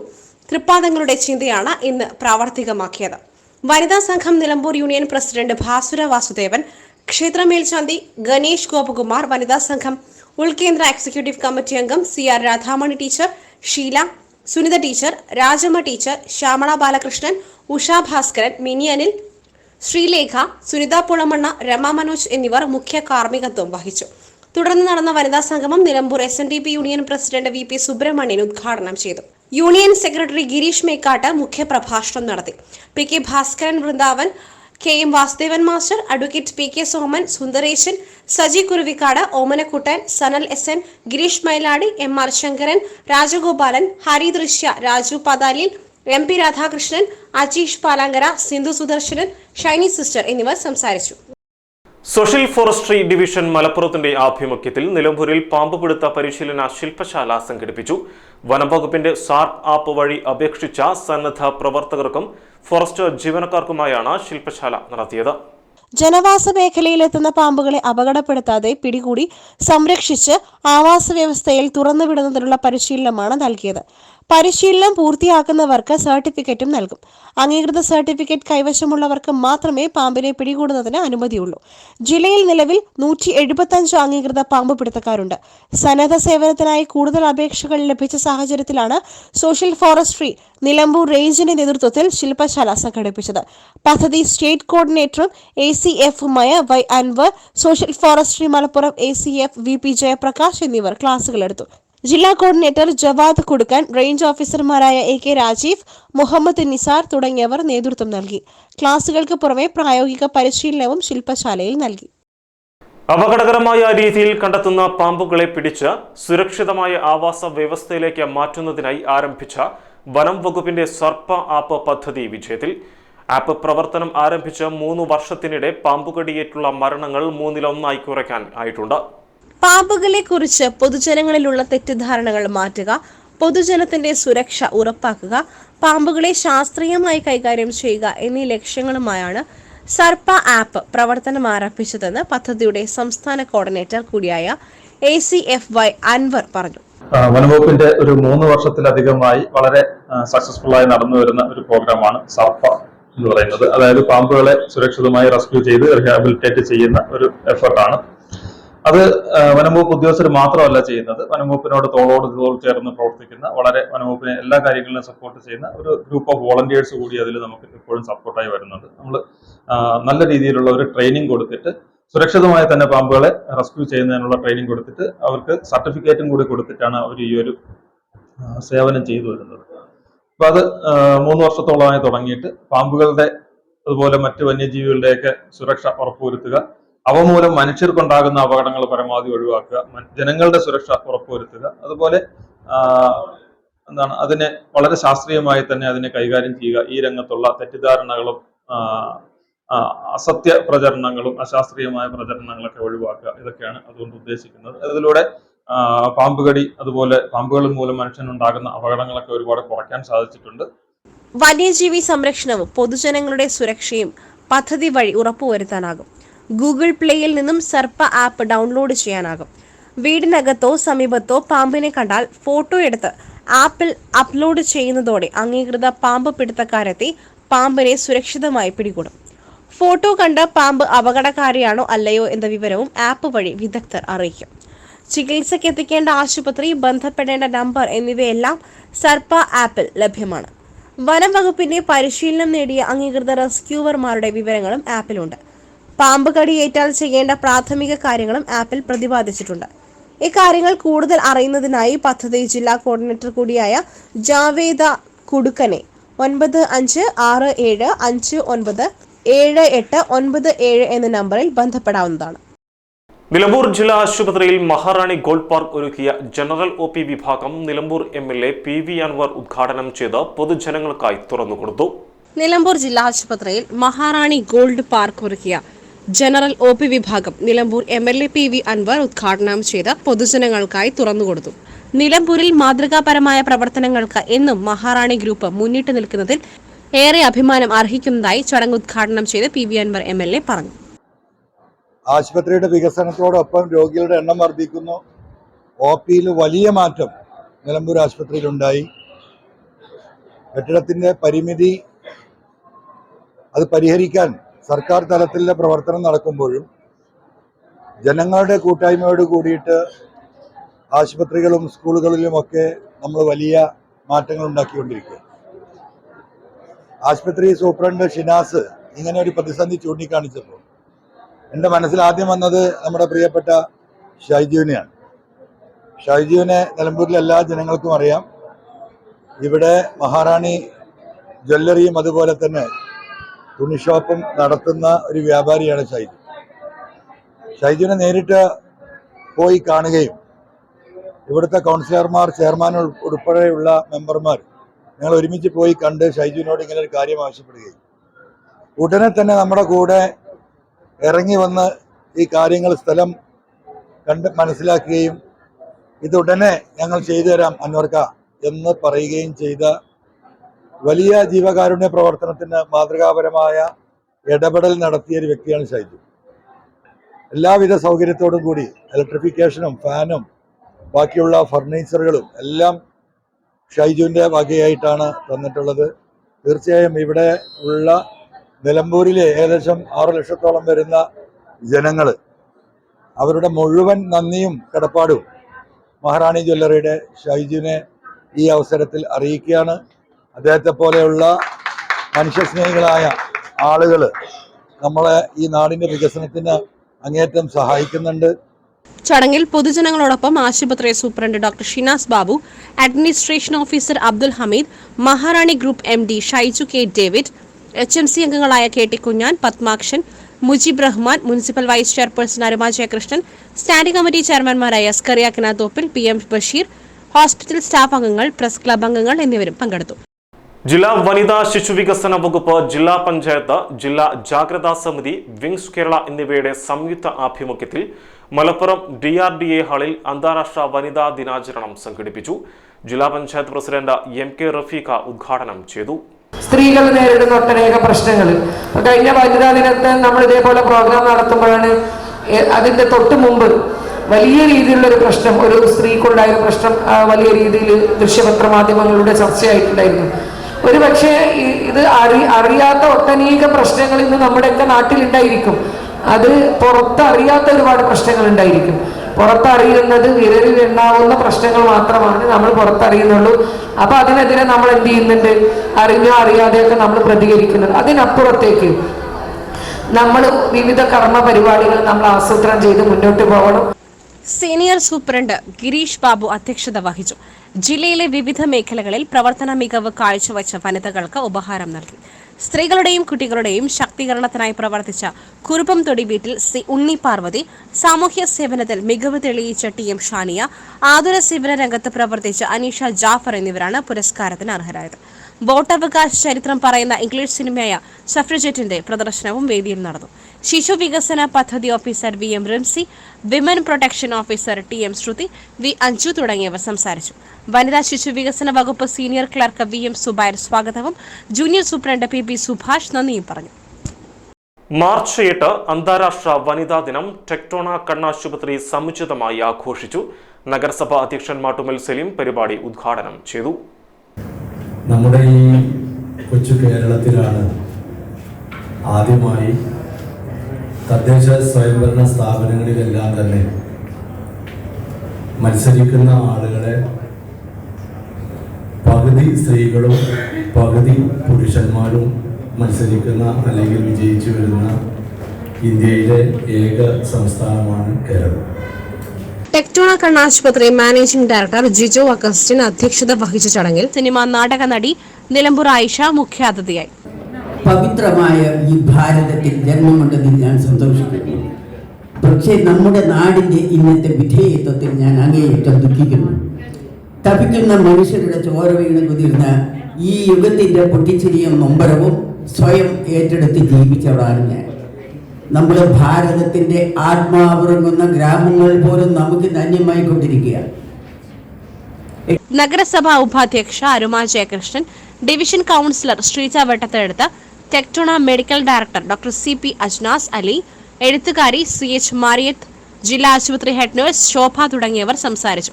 തൃപ്പാദങ്ങളുടെ ചിന്തയാണ് ഇന്ന് പ്രാവർത്തികമാക്കിയത്. വനിതാ സംഘം നിലമ്പൂർ യൂണിയൻ പ്രസിഡന്റ് ഭാസുര വാസുദേവൻ ക്ഷേത്ര മേൽശാന്തി ഗണേഷ് ഗോപകുമാർ വനിതാ സംഘം ഉൾകേന്ദ്ര എക്സിക്യൂട്ടീവ് കമ്മിറ്റി അംഗം C R Radhamani teacher Sheela Sunitha teacher Rajamma teacher Shyamala Balakrishnan Usha Bhaskaran Mini Anil Sreelekha Sunitha Pulamanna Rama Manoj എന്നിവർ മുഖ്യ കാർമ്മികത്വം വഹിച്ചു. തുടർന്ന് നടന്ന വനിതാ സംഗമം Nilambur S N D P union president V P Subrahmanyan ഉദ്ഘാടനം ചെയ്തു. യൂണിയൻ സെക്രട്ടറി ഗിരീഷ് മേക്കാട്ട് മുഖ്യപ്രഭാഷണം നടത്തി. P K Bhaskaran Vrindavan K M Vasudevan master advocate P K Soman Sundaresan Saji Kuruvikkad Omanakuttan Sanal S N Gireesh Mayiladi M R Sankaran Rajagopalan Hari Drishya Raju Pathalil M P Radhakrishnan Ajeesh Palankara Sindhu Sudarsanan Shiny sister എന്നിവർ സംസാരിച്ചു. സോഷ്യൽ ഫോറസ്ട്രി ഡിവിഷൻ മലപ്പുറത്തിന്റെ ആഭിമുഖ്യത്തിൽ നിലമ്പൂരിൽ പാമ്പ് പിടുത്ത പരിശീലന ശില്പശാല സംഘടിപ്പിച്ചു. വനംവകുപ്പിന്റെ സാർപ് ആപ്പ് വഴി അപേക്ഷിച്ച സന്നദ്ധ പ്രവർത്തകർക്കും ഫോറസ്റ്റ് ജീവനക്കാർക്കുമായാണ് ശില്പശാല നടത്തിയത്. ജനവാസ മേഖലയിലെത്തുന്ന പാമ്പുകളെ അപകടപ്പെടുത്താതെ പിടികൂടി സംരക്ഷിച്ച് ആവാസ വ്യവസ്ഥയിൽ തുറന്നുവിടുന്നതിനുള്ള പരിശീലനമാണ് നൽകിയത്. പരിശീലനം പൂർത്തിയാക്കുന്നവർക്ക് സർട്ടിഫിക്കറ്റും നൽകും. അംഗീകൃത സർട്ടിഫിക്കറ്റ് കൈവശമുള്ളവർക്ക് മാത്രമേ പാമ്പിനെ പിടികൂടുന്നതിന് അനുമതിയുള്ളൂ. ജില്ലയിൽ നിലവിൽ നൂറ്റി എഴുപത്തഞ്ച് അംഗീകൃത പാമ്പ് പിടുത്തക്കാരുണ്ട്. സന്നദ്ധ സേവനത്തിനായി കൂടുതൽ അപേക്ഷകൾ ലഭിച്ച സാഹചര്യത്തിലാണ് സോഷ്യൽ ഫോറസ്ട്രി നിലമ്പൂർ റേഞ്ചിന്റെ നേതൃത്വത്തിൽ ശില്പശാല സംഘടിപ്പിച്ചത്. പദ്ധതി സ്റ്റേറ്റ് കോർഡിനേറ്ററും A C എഫുമായ Y Anwar social forestry Malappuram A C F V P Jayaprakash എന്നിവർ ക്ലാസുകൾ എടുത്തു. ജില്ലാ കോർഡിനേറ്റർ ജവാദ് കുടുക്കൻ റേഞ്ച് ഓഫീസർമാരായ എ കെ രാജീവ് മുഹമ്മദ് നിസാർ തുടങ്ങിയവർ നേതൃത്വം നൽകി. ക്ലാസുകൾക്ക് പുറമെ പ്രായോഗിക പരിശീലനവും ശില്പശാലയിൽ നൽകി. അപകടകരമായ രീതിയിൽ കണ്ടെത്തുന്ന പാമ്പുകളെ പിടിച്ച് സുരക്ഷിതമായ ആവാസ വ്യവസ്ഥയിലേക്ക് മാറ്റുന്നതിനായി ആരംഭിച്ച വനം വകുപ്പിന്റെ സർപ്പ ആപ്പ് പദ്ധതി വിജയത്തിൽ. ആപ്പ് പ്രവർത്തനം ആരംഭിച്ച മൂന്ന് വർഷത്തിനിടെ പാമ്പുകടിയേറ്റുള്ള മരണങ്ങൾ മൂന്നിലൊന്നായി കുറയ്ക്കാൻ ആയിട്ടുണ്ട്. പാമ്പുകളെ കുറിച്ച് പൊതുജനങ്ങളിലുള്ള തെറ്റിദ്ധാരണകൾ മാറ്റുക പൊതുജനത്തിന്റെ സുരക്ഷ ഉറപ്പാക്കുക പാമ്പുകളെ ശാസ്ത്രീയമായി കൈകാര്യം ചെയ്യുക എന്നീ ലക്ഷ്യങ്ങളുമായാണ് സർപ്പ ആപ്പ് പ്രവർത്തനം ആരംഭിച്ചതെന്ന് പദ്ധതിയുടെ സംസ്ഥാന കോർഡിനേറ്റർ കൂടിയായ A C F Y Anwar പറഞ്ഞു. വനംവകുപ്പിന്റെ ഒരു മൂന്ന് വർഷത്തിലധികമായി വളരെ സക്സസ്ഫുൾ ആയി നടന്നു വരുന്ന ഒരു പ്രോഗ്രാമാണ് സർപ്പ എന്ന് പറയുന്നത്. അതായത് പാമ്പുകളെ സുരക്ഷിതമായി റെസ്ക്യൂ ചെയ്ത് റിഹാബിലിറ്റേറ്റ് ചെയ്യുന്ന ഒരു എഫർട്ടാണ് അത് വനംവകുപ്പ് ഉദ്യോഗസ്ഥർ മാത്രമല്ല ചെയ്യുന്നത്. വനംവകുപ്പിനോട് തോളോട് തോൾ ചേർന്ന് പ്രവർത്തിക്കുന്ന വളരെ വനംവകുപ്പിനെ എല്ലാ കാര്യങ്ങളിലും സപ്പോർട്ട് ചെയ്യുന്ന ഒരു ഗ്രൂപ്പ് ഓഫ് വോളണ്ടിയേഴ്സ് കൂടി അതിൽ നമുക്ക് എപ്പോഴും സപ്പോർട്ടായി വരുന്നുണ്ട്. നമ്മൾ നല്ല രീതിയിലുള്ള ഒരു ട്രെയിനിങ് കൊടുത്തിട്ട് സുരക്ഷിതമായി തന്നെ പാമ്പുകളെ റെസ്ക്യൂ ചെയ്യുന്നതിനുള്ള ട്രെയിനിങ് കൊടുത്തിട്ട് അവർക്ക് സർട്ടിഫിക്കറ്റും കൂടി കൊടുത്തിട്ടാണ് അവർ ഈ ഒരു സേവനം ചെയ്തു വരുന്നത്. അപ്പൊ അത് മൂന്ന് വർഷത്തോളമായി തുടങ്ങിയിട്ട് പാമ്പുകളുടെ അതുപോലെ മറ്റ് വന്യജീവികളുടെയൊക്കെ സുരക്ഷ ഉറപ്പുവരുത്തുക അവ മൂലം മനുഷ്യർക്കുണ്ടാകുന്ന അപകടങ്ങൾ പരമാവധി ഒഴിവാക്കുക ജനങ്ങളുടെ സുരക്ഷ ഉറപ്പുവരുത്തുക. അതുപോലെ എന്താണ് അതിനെ വളരെ ശാസ്ത്രീയമായി തന്നെ അതിനെ കൈകാര്യം ചെയ്യുക. ഈ രംഗത്തുള്ള തെറ്റിദ്ധാരണകളും അസത്യ പ്രചരണങ്ങളും അശാസ്ത്രീയമായ പ്രചരണങ്ങളൊക്കെ ഒഴിവാക്കുക. ഇതൊക്കെയാണ് അതുകൊണ്ട് ഉദ്ദേശിക്കുന്നത്. അതിലൂടെ പാമ്പുകടി അതുപോലെ പാമ്പുകൾ മൂലം മനുഷ്യനുണ്ടാകുന്ന അപകടങ്ങളൊക്കെ ഒരുപാട് കുറയ്ക്കാൻ സാധിച്ചിട്ടുണ്ട്. വന്യജീവി സംരക്ഷണവും പൊതുജനങ്ങളുടെ സുരക്ഷയും പദ്ധതി വഴി ഉറപ്പുവരുത്താനാകും. ഗൂഗിൾ പ്ലേയിൽ നിന്നും സർപ്പ ആപ്പ് ഡൗൺലോഡ് ചെയ്യാനാകും. വീടിനകത്തോ സമീപത്തോ പാമ്പിനെ കണ്ടാൽ ഫോട്ടോ എടുത്ത് ആപ്പിൽ അപ്ലോഡ് ചെയ്യുന്നതോടെ അംഗീകൃത പാമ്പ് പിടുത്തക്കാരെത്തി പാമ്പിനെ സുരക്ഷിതമായി പിടികൂടും. ഫോട്ടോ കണ്ട പാമ്പ് അപകടകാരിയാണോ അല്ലയോ എന്ന വിവരവും ആപ്പ് വഴി വിദഗ്ധർ അറിയിക്കും. ചികിത്സയ്ക്ക് എത്തിക്കേണ്ട ആശുപത്രി ബന്ധപ്പെടേണ്ട നമ്പർ എന്നിവയെല്ലാം സർപ്പ ആപ്പിൽ ലഭ്യമാണ്. വനം വകുപ്പിന്റെ പരിശീലനം നേടിയ അംഗീകൃത റെസ്ക്യൂവർമാരുടെ വിവരങ്ങളും ആപ്പിലുണ്ട്. പാമ്പ് കടിയേറ്റാൽ ചെയ്യേണ്ട പ്രാഥമിക കാര്യങ്ങളും ആപ്പിൽ പ്രതിപാദിച്ചിട്ടുണ്ട്. ഇക്കാര്യങ്ങൾ കൂടുതൽ അറിയുന്നതിനായി പദ്ധതി ജില്ലാ കോർഡിനേറ്റർ കൂടിയായ ജാവേദ കുടുക്കനെ ഒൻപത് അഞ്ച് ആറ് ഏഴ് അഞ്ച് ഒൻപത് ഏഴ് എട്ട് ഒൻപത് ഏഴ് എന്ന നമ്പറിൽ ബന്ധപ്പെടാവുന്നതാണ്. നിലമ്പൂർ ജില്ലാ ആശുപത്രിയിൽ മഹാറാണി ഗോൾഡ് പാർക്ക് ഒരുക്കിയ ജനറൽ ഒ പി വിഭാഗം Nilambur M L A P V Anwar ഉദ്ഘാടനം ചെയ്ത് പൊതുജനങ്ങൾക്കായി തുറന്നുകൊടുത്തു നിലമ്പൂർ ജില്ലാ ആശുപത്രിയിൽ മഹാറാണി ഗോൾഡ് പാർക്ക് ഒരുക്കിയ ജനറൽ ഒ പി വിഭാഗം Nilambur M L A P V Anwar ഉദ്ഘാടനം ചെയ്ത് പൊതുജനങ്ങൾക്കായി തുറന്നുകൊടുത്തു നിലമ്പൂരിൽ മാതൃകാപരമായ പ്രവർത്തനങ്ങൾക്ക് എന്നും മഹാറാണി ഗ്രൂപ്പ് മുന്നിട്ട് നിൽക്കുന്നതിൽ ഏറെ അഭിമാനം അർഹിക്കുന്നതായി ചടങ്ങ് ഉദ്ഘാടനം ചെയ്ത് P V Anwar M L A പറഞ്ഞു. ആശുപത്രിയുടെ വികസനത്തോടൊപ്പം രോഗികളുടെ എണ്ണം വർദ്ധിക്കുന്നു. ഒ പിയിൽ വലിയ മാറ്റം നിലമ്പൂർ ആശുപത്രിയിലുണ്ടായി. കെട്ടിടത്തിന്റെ പരിമിതി അത് പരിഹരിക്കാൻ സർക്കാർ തലത്തിലെ പ്രവർത്തനം നടക്കുമ്പോഴും ജനങ്ങളുടെ കൂട്ടായ്മയോട് കൂടിയിട്ട് ആശുപത്രികളും സ്കൂളുകളിലുമൊക്കെ നമ്മൾ വലിയ മാറ്റങ്ങൾ ഉണ്ടാക്കിക്കൊണ്ടിരിക്കുക. ആശുപത്രി സൂപ്രണ്ട് ഷിനാസ് ഇങ്ങനെ ഒരു പ്രതിസന്ധി ചൂണ്ടിക്കാണിച്ചപ്പോൾ എന്റെ മനസ്സിൽ ആദ്യം വന്നത് നമ്മുടെ പ്രിയപ്പെട്ട ഷൈജുവിനെയാണ്. ഷൈജുവിനെ നിലമ്പൂരിലെ എല്ലാ ജനങ്ങൾക്കും അറിയാം. ഇവിടെ മഹാറാണി ജ്വല്ലറിയും അതുപോലെ തന്നെ തുണി ഷോപ്പും നടത്തുന്ന ഒരു വ്യാപാരിയാണ് ഷൈജു. ഷൈജുവിനെ നേരിട്ട് പോയി കാണുകയും ഇവിടുത്തെ കൗൺസിലർമാർ ചെയർമാൻ ഉൾ- ഉൾപ്പെടെയുള്ള മെമ്പർമാർ ഞങ്ങൾ ഒരുമിച്ച് പോയി കണ്ട് ഷൈജുവിനോട് ഇങ്ങനെ ഒരു കാര്യം ആവശ്യപ്പെടുകയും. ഉടനെ തന്നെ നമ്മുടെ കൂടെ ഇറങ്ങി വന്ന് ഈ കാര്യങ്ങൾ സ്ഥലം കണ്ട് മനസ്സിലാക്കുകയും ഇതുടനെ ഞങ്ങൾ ചെയ്തു തരാം അന്വർക്ക എന്ന് പറയുകയും ചെയ്ത വലിയ ജീവകാരുണ്യ പ്രവർത്തനത്തിന് മാതൃകാപരമായ ഇടപെടൽ നടത്തിയ ഒരു വ്യക്തിയാണ് ഷൈജു. എല്ലാവിധ സൗകര്യത്തോടും കൂടി ഇലക്ട്രിഫിക്കേഷനും ഫാനും ബാക്കിയുള്ള ഫർണിച്ചറുകളും എല്ലാം ഷൈജുവിന്റെ വകയായിട്ടാണ് തന്നിട്ടുള്ളത്. തീർച്ചയായും ഇവിടെ ഉള്ള നിലമ്പൂരിലെ ഏകദേശം ആറ് ലക്ഷത്തോളം വരുന്ന ജനങ്ങൾ അവരുടെ മുഴുവൻ നന്ദിയും കടപ്പാടും മഹാറാണി ജ്വല്ലറിയുടെ ഷൈജുവിനെ ഈ അവസരത്തിൽ അറിയിക്കുകയാണ്. അദ്ദേഹത്തെ പോലെയുള്ള മനുഷ്യസ്നേഹികളായ ആളുകൾ നമ്മളെ ഈ നാടിന്റെ വികസനത്തിന് അങ്ങേറ്റം സഹായിക്കുന്നുണ്ട്. ചടങ്ങിൽ പൊതുജനങ്ങളോടൊപ്പം ആശുപത്രി superintendent doctor Shinas Babu administration officer Abdul Hameed Maharani group M D Shaiju K David H M C അംഗങ്ങളായ K T Kunjan Padmakshan Mujeeb Rahman municipal vice chairperson Aruma Jayakrishnan standing committee ചെയർമാൻമാരായ Scaria Kinathoppil P M Basheer hospital staff അംഗങ്ങൾ പ്രസ് ക്ലബ് അംഗങ്ങൾ എന്നിവരും പങ്കെടുത്തു. ജില്ലാ വനിതാ ശിശു വികസന വകുപ്പ് ജില്ലാ പഞ്ചായത്ത് ജില്ലാ ജാഗ്രതാ സമിതി വിങ്സ് കേരള എന്നിവയുടെ സംയുക്ത ആഭിമുഖ്യത്തിൽ Malappuram D R D A ഹാളിൽ അന്താരാഷ്ട്ര വനിതാ ദിനാചരണം സംഘടിപ്പിച്ചു. ജില്ലാ panchayat president M K Rafeeqa ഉദ്ഘാടനം ചെയ്തു. സ്ത്രീകൾ നേരിടുന്ന ഒട്ടനേക പ്രശ്നങ്ങൾ. കഴിഞ്ഞ വനിതാ ദിനത്തെ നമ്മൾ ഇതേപോലെ പ്രോഗ്രാം നടത്തുമ്പോഴാണ് അതിന്റെ തൊട്ട് മുമ്പ് വലിയ രീതിയിലുള്ള ഒരു പ്രശ്നം ഒരു സ്ത്രീക്കുണ്ടായ പ്രശ്നം വലിയ രീതിയിൽ ദൃശ്യപത്ര മാധ്യമങ്ങളുടെ ചർച്ചയായിട്ടുണ്ടായിരുന്നു. ഒരു പക്ഷേ ഇത് അറി അറിയാത്ത ഒട്ടനേക പ്രശ്നങ്ങൾ ഇന്ന് നമ്മുടെയൊക്കെ നാട്ടിലുണ്ടായിരിക്കും. അത് പുറത്തറിയാത്ത ഒരുപാട് പ്രശ്നങ്ങൾ ഉണ്ടായിരിക്കും. പുറത്തറിയുന്നത് വിരലിൽ എണ്ണാവുന്ന പ്രശ്നങ്ങൾ മാത്രമാണ് നമ്മൾ പുറത്തറിയുന്നുള്ളൂ. അപ്പൊ അതിനെതിരെ നമ്മൾ എന്ത് ചെയ്യുന്നുണ്ട്? അറിഞ്ഞോ അറിയാതെയൊക്കെ നമ്മൾ പ്രതികരിക്കുന്നുണ്ട്. അതിനപ്പുറത്തേക്ക് നമ്മൾ വിവിധ കർമ്മ പരിപാടികൾ നമ്മൾ ആസൂത്രണം ചെയ്ത് മുന്നോട്ട് പോകണം. സീനിയർ സൂപ്രണ്ട് ഗിരീഷ് ബാബു അധ്യക്ഷത വഹിച്ചു. ജില്ലയിലെ വിവിധ മേഖലകളിൽ പ്രവർത്തന മികവ് കാഴ്ചവെച്ച വനിതകൾക്ക് ഉപഹാരം നൽകി. സ്ത്രീകളുടെയും കുട്ടികളുടെയും ശാക്തീകരണത്തിനായി പ്രവർത്തിച്ച കുറുപ്പം തൊടി വീട്ടിൽ സി ഉണ്ണി പാർവതി സാമൂഹ്യ സേവനത്തിൽ മികവ് തെളിയിച്ച ടി എം ഷാനിയ ആതുര സേവന രംഗത്ത് പ്രവർത്തിച്ച അനീഷ ജാഫർ എന്നിവരാണ് പുരസ്കാരത്തിന് അർഹരായത്. വോട്ടവകാശ ചരിത്രം പറയുന്ന ഇംഗ്ലീഷ് സിനിമയായ സഫ്രജറ്റിന്റെ പ്രദർശനവും വേദിയിൽ നടന്നു. ശിശു വികസന പദ്ധതി officer V M Rimsy women protection officer T M Sruthi V Anju തുടങ്ങിയവർ സംസാരിച്ചു. വനിതാ ശിശു വികസന വകുപ്പ് senior clerk V M Zubair സ്വാഗതവും junior superintendent P P Subhash നന്ദിയും പറഞ്ഞു. മാർച്ച് എട്ട് അന്താരാഷ്ട്ര വനിതാ ദിനം ടെക്ടോണ കണ്ണാശുപത്രി സമുചിതമായി ആഘോഷിച്ചു. നഗരസഭാ അധ്യക്ഷൻ മാട്ടുമൽ സലീം പരിപാടി ഉദ്ഘാടനം ചെയ്തു. നമ്മുടെ ഈ കൊച്ചു കേരളത്തിലാണ് ആദ്യമായി തദ്ദേശ സ്വയംഭരണ സ്ഥാപനങ്ങളിലെല്ലാം തന്നെ മത്സരിക്കുന്ന ആളുകളെ പകുതി സ്ത്രീകളും പകുതി പുരുഷന്മാരും മത്സരിക്കുന്ന അല്ലെങ്കിൽ വിജയിച്ചു വരുന്ന ഇന്ത്യയിലെ ഏക സംസ്ഥാനമാണ് കേരളം. ടെക്ടോണ കണ്ണാശുപത്രി മാനേജിംഗ് ഡയറക്ടർ ജിജോ അഗസ്റ്റിൻ അധ്യക്ഷത വഹിച്ച ചടങ്ങിൽ സിനിമ നാടക നടി നിലമ്പൂർ ആയിഷ മുഖ്യാതിഥിയായി. പവിത്രമായ ഈ ഭാരതത്തിൽ ജന്മമുണ്ടെങ്കിൽ ഞാൻ സന്തോഷിക്കുന്നു. പക്ഷേ നമ്മുടെ നാടിന്റെ ഇന്നത്തെ വിധേയത്വത്തിൽ ഞാൻ അങ്ങേയറ്റം ദുഃഖിക്കുന്നു. തപിക്കുന്ന മനുഷ്യരുടെ ചോര വീണ് കുതിർന്ന ഈ യുഗത്തിന്റെ പൊട്ടിച്ചിരിയും നൊമ്പരവും സ്വയം ഏറ്റെടുത്ത് ജീവിച്ചവളാണ് ഞാൻ. നമ്മൾ ഭാരതത്തിന്റെ ആത്മാവിറങ്ങുന്ന ഗ്രാമങ്ങൾ പോലും നമുക്ക് ധന്യമായി കൊണ്ടിരിക്കുകയാണ് നഗരസഭാ ഉപാധ്യക്ഷ Aruma Jayakrishnan division councillor Sreeja Vettathedath Tectona medical director doctor C P Ajnas Ali എഴുത്തുകാരി സി എച്ച് മാരിയത്ത് ജില്ലാ ആശുപത്രി ഹെഡ് നഴ്സ് ശോഭ തുടങ്ങിയവർ സംസാരിച്ചു.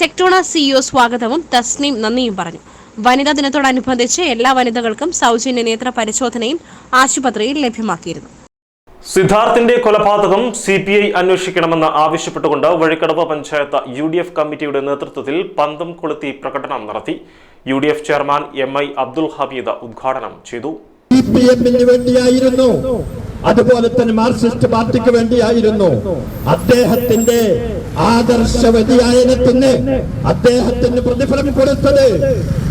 ടെക്ടോണ സിഇഒ സ്വാഗതവും തസ്നീം നന്ദിയും പറഞ്ഞു. വനിതാ ദിനത്തോടനുബന്ധിച്ച് എല്ലാ വനിതകൾക്കും സൗജന്യ നേത്ര പരിശോധനയും ആശുപത്രിയിൽ ലഭ്യമാക്കിയിരുന്നു. സിദ്ധാർത്ഥിന്റെ കൊലപാതകം സി പി ഐ അന്വേഷിക്കണമെന്ന് ആവശ്യപ്പെട്ടുകൊണ്ട് Vazhikkadavu panchayat U D F കമ്മിറ്റിയുടെ നേതൃത്വത്തിൽ പന്തം കൊളുത്തി പ്രകടനം നടത്തി. U D F chairman M I Abdul Hameed ഉദ്ഘാടനം ചെയ്തു. വേണ്ടിയായിരുന്നു. അതുപോലെ തന്നെ മാർക്സിസ്റ്റ് പാർട്ടിക്ക് വേണ്ടിയായിരുന്നു. അദ്ദേഹത്തിന്റെ ആദർശ അദ്ദേഹത്തിന് പ്രതിഫലം കൊടുത്തത്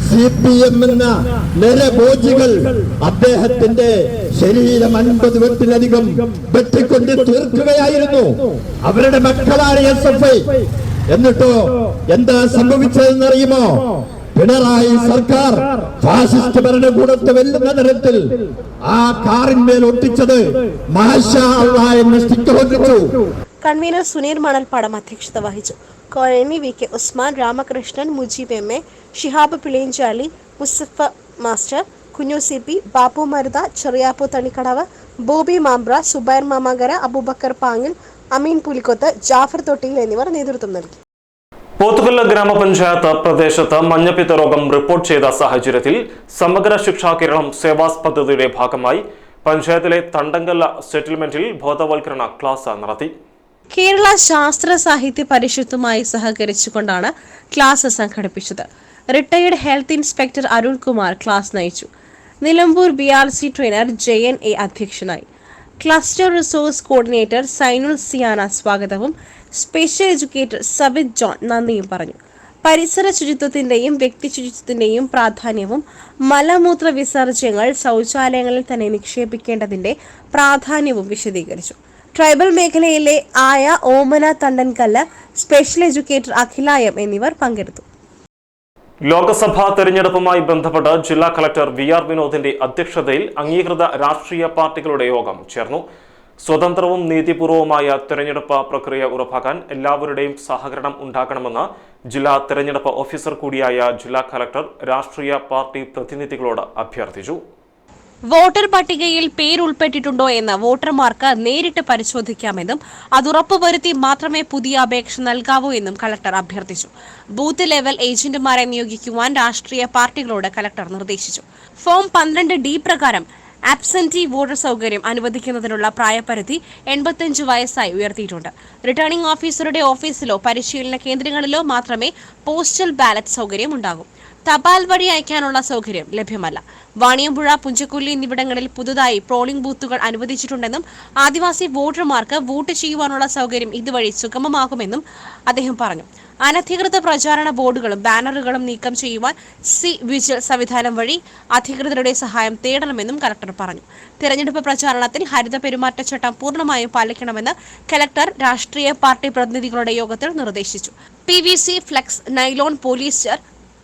സി പി എം എന്ന നരഭോജികൾ അദ്ദേഹത്തിന്റെ ശരീരം അൻപത് വെട്ടിലധികം വെട്ടിക്കൊണ്ട് തീർക്കുകയായിരുന്നു. അവരുടെ മക്കളാണ് എസ് എഫ് ഐ. എന്നിട്ടോ എന്താ സംഭവിച്ചതെന്ന് അറിയുമോ പിണറായി സർക്കാർ ഫാസിസ്റ്റ് ഭരണകൂടത്തെ വെല്ലുന്ന തരത്തിൽ ആ കാറിന്മേൽ ഒട്ടിച്ചത് മാഷാ എന്ന സ്റ്റിക്കർ ഒട്ടിച്ചു കൺവീനർ സുനീർ മണൽപ്പാടം അധ്യക്ഷത വഹിച്ചു. Kozhani V K Usman Ramakrishnan Mujeeb M A Shihab Piliyanchali Musafa master Kunju C P Bappu Maruta Cheriyappu Thanikkadavu Bobby Mambra Zubair Mamankara Abubakar Pangil Ameen Pulikkoth Jafar Thottiyil എന്നിവർ നേതൃത്വം നൽകി. പോത്തുകല്ല് ഗ്രാമപഞ്ചായത്ത് പ്രദേശത്ത് മഞ്ഞപ്പിത്ത രോഗം റിപ്പോർട്ട് ചെയ്ത സാഹചര്യത്തിൽ സമഗ്ര ശിക്ഷാ കേരളം സേവാസ് പദ്ധതിയുടെ ഭാഗമായി പഞ്ചായത്തിലെ തണ്ടങ്കല്ല സെറ്റിൽമെന്റിൽ ബോധവൽക്കരണ ക്ലാസ് നടത്തി. കേരള ശാസ്ത്ര സാഹിത്യ പരിഷത്തുമായി സഹകരിച്ചുകൊണ്ടാണ് ക്ലാസ് സംഘടിപ്പിച്ചത്. Retired health inspector Arunkumar class നയിച്ചു. Nilambur B R C trainer Jayan A അധ്യക്ഷനായി. Cluster resource coordinator Sainul Siyana സ്വാഗതവും സ്പെഷ്യൽ എഡ്യൂക്കേറ്റർ സബിത് ജോൺ നന്ദിയും പറഞ്ഞു. പരിസര ശുചിത്വത്തിന്റെയും വ്യക്തി ശുചിത്വത്തിന്റെയും പ്രാധാന്യവും മലമൂത്ര വിസർജ്യങ്ങൾ ശൗചാലയങ്ങളിൽ തന്നെ നിക്ഷേപിക്കേണ്ടതിന്റെ പ്രാധാന്യവും വിശദീകരിച്ചു. ട്രൈബൽ മേഖലയിലെ ആയ ഓമന തണ്ടൻകല്ല് സ്പെഷ്യൽ എഡ്യൂക്കേറ്റർ അഖിലായം എന്നിവർ പങ്കെടുത്തു. ലോക്സഭാ തെരഞ്ഞെടുപ്പുമായി ബന്ധപ്പെട്ട് ജില്ലാ കളക്ടർ വി ആർ വിനോദിന്റെ അധ്യക്ഷതയിൽ അംഗീകൃത രാഷ്ട്രീയ പാർട്ടികളുടെ യോഗം ചേർന്നു. സ്വതന്ത്രവും നീതിപൂർവവുമായ തെരഞ്ഞെടുപ്പ് പ്രക്രിയ ഉറപ്പാക്കാൻ എല്ലാവരുടെയും സഹകരണം ഉണ്ടാക്കണമെന്ന് ജില്ലാ തെരഞ്ഞെടുപ്പ് ഓഫീസർ കൂടിയായ ജില്ലാ കളക്ടർ രാഷ്ട്രീയ പാർട്ടി പ്രതിനിധികളോട് അഭ്യർത്ഥിച്ചു. വോട്ടർ പട്ടികയിൽ പേരുൾപ്പെട്ടിട്ടുണ്ടോ എന്ന് വോട്ടർമാർക്ക് നേരിട്ട് പരിശോധിക്കാമെന്നും അത് ഉറപ്പുവരുത്തി മാത്രമേ പുതിയ അപേക്ഷ നൽകാവൂ എന്നും കളക്ടർ അഭ്യർത്ഥിച്ചു. ബൂത്ത് ലെവൽ ഏജന്റുമാരെ നിയോഗിക്കുവാൻ രാഷ്ട്രീയ പാർട്ടികളോട് കളക്ടർ നിർദ്ദേശിച്ചു. ഫോം പന്ത്രണ്ട് ഡി പ്രകാരം ആബ്സെന്റി വോട്ടർ സൗകര്യം അനുവദിക്കുന്നതിനുള്ള പ്രായപരിധി എൺപത്തിയഞ്ച് വയസ്സായി ഉയർത്തിയിട്ടുണ്ട്. റിട്ടേണിംഗ് ഓഫീസറുടെ ഓഫീസിലോ പരിശീലന കേന്ദ്രങ്ങളിലോ മാത്രമേ പോസ്റ്റൽ ബാലറ്റ് സൗകര്യം ഉണ്ടാകൂ. തപാൽ വഴി അയക്കാനുള്ള സൗകര്യം ലഭ്യമല്ല. വാണിയമ്പുഴ പുഞ്ചക്കുല്ലി എന്നിവിടങ്ങളിൽ പുതുതായി പോളിംഗ് ബൂത്തുകൾ അനുവദിച്ചിട്ടുണ്ടെന്നും ആദിവാസി വോട്ടർമാർക്ക് വോട്ട് ചെയ്യുവാനുള്ള സൗകര്യം ഇതുവഴി സുഗമമാകുമെന്നും അദ്ദേഹം പറഞ്ഞു. അനധികൃത പ്രചാരണ ബോർഡുകളും ബാനറുകളും നീക്കം ചെയ്യുവാൻ സി വിജിൽ സംവിധാനം വഴി അധികൃതരുടെ സഹായം തേടണമെന്നും കലക്ടർ പറഞ്ഞു. തെരഞ്ഞെടുപ്പ് പ്രചാരണത്തിൽ ഹരിത പെരുമാറ്റച്ചട്ടം പൂർണമായും പാലിക്കണമെന്ന് കലക്ടർ രാഷ്ട്രീയ പാർട്ടി പ്രതിനിധികളുടെ യോഗത്തിൽ നിർദ്ദേശിച്ചു. P V C flex nylon polyester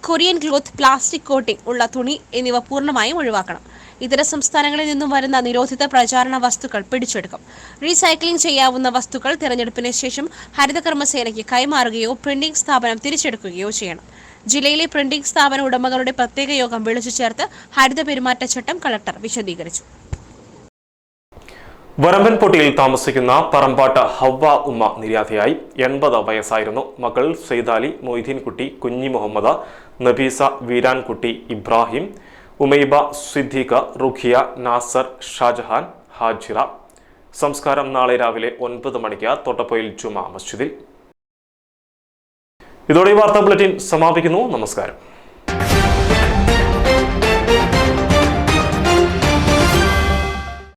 Korean cloth plastic coating ഉള്ള തുണി എന്നിവ പൂർണമായും ഒഴിവാക്കണം. ഇതര സംസ്ഥാനങ്ങളിൽ നിന്നും വരുന്ന നിരോധിത പ്രചാരണ വസ്തുക്കൾ പിടിച്ചെടുക്കും. റീസൈക്ലിംഗ് ചെയ്യാവുന്ന വസ്തുക്കൾ തിരഞ്ഞെടുപ്പിന് ശേഷം ഹരിതകർമ്മസേനയ്ക്ക് കൈമാറുകയോ പ്രിന്റിംഗ് സ്ഥാപനം തിരിച്ചെടുക്കുകയോ ചെയ്യണം. ജില്ലയിലെ പ്രിന്റിംഗ് സ്ഥാപന ഉടമകളുടെ പ്രത്യേക യോഗം വിളിച്ചു ചേർത്ത് ഹരിത പെരുമാറ്റച്ചട്ടം കളക്ടർ വിശദീകരിച്ചു. വരമ്പൻപൊട്ടിയിൽ താമസിക്കുന്ന പറമ്പാട്ട് ഹവ്വ ഉമ്മ നിര്യാതയായി എൺപത് വയസ്സായിരുന്നു മകൾ സെയ്താലി മൊയ്തീൻകുട്ടി കുഞ്ഞി മുഹമ്മദ് നബീസ വീരാൻകുട്ടി ഇബ്രാഹിം ഉമൈബ സിദ്ദീഖ റുഖിയ നാസർ ഷാജഹാൻ ഹാജിറ. സംസ്കാരം നാളെ രാവിലെ ഒൻപത് മണിക്ക് തൊട്ടപ്പൊയിൽ ജുമാ മസ്ജിദിൽ. ഇതോടെ ഈ വാർത്താ ബുള്ളറ്റിൻ സമാപിക്കുന്നു. നമസ്കാരം.